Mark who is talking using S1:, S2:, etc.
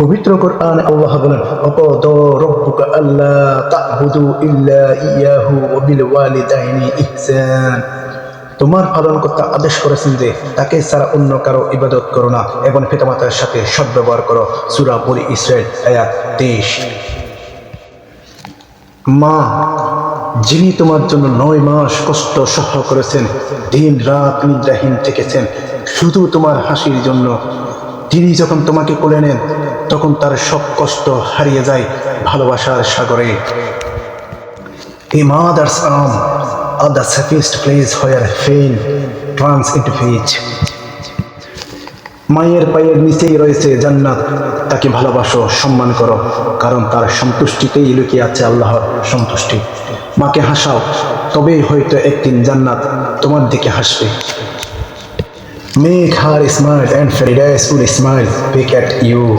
S1: পবিত্র কোরআন আল্লাহ বলেন, অকদ রব্বুকা আল্লাহ ইল্লা ইয়াহু ওয়া বিল ওয়ালিদাইনি ইহসান। তোমার আদেশ করেছেন যে, তাকে ছাড়া অন্য কারও ইবাদত করো না, এবং পিতামাতার সাথে সদ্ব্যবহার করো। সূরা বনি ইসরাইল, আয়াত 23 মা, যিনি তোমার জন্য নয় মাস কষ্ট সহ করেছেন, দিন রাত নিদ্রাহীন থেকেছেন, শুধু তোমার হাসির জন্য তিনি যখন তোমাকে কোলে নেন, তখন তার সব কষ্ট হারিয়ে যায় ভালোবাসার সাগরে। A mother's arm are the safest place where pain turns. মায়ের পায়ের নিচেই রয়েছে জান্নাত, তাকে ভালোবাসো, সম্মান করো, কারণ তার সন্তুষ্টিতেই লুকিয়ে আছে আল্লাহর সন্তুষ্টি। মাকে হাসাও, তবেই হয়তো একদিন জান্নাত তোমার দিকে হাসবে। Make her smile and Faridas will smile back at you.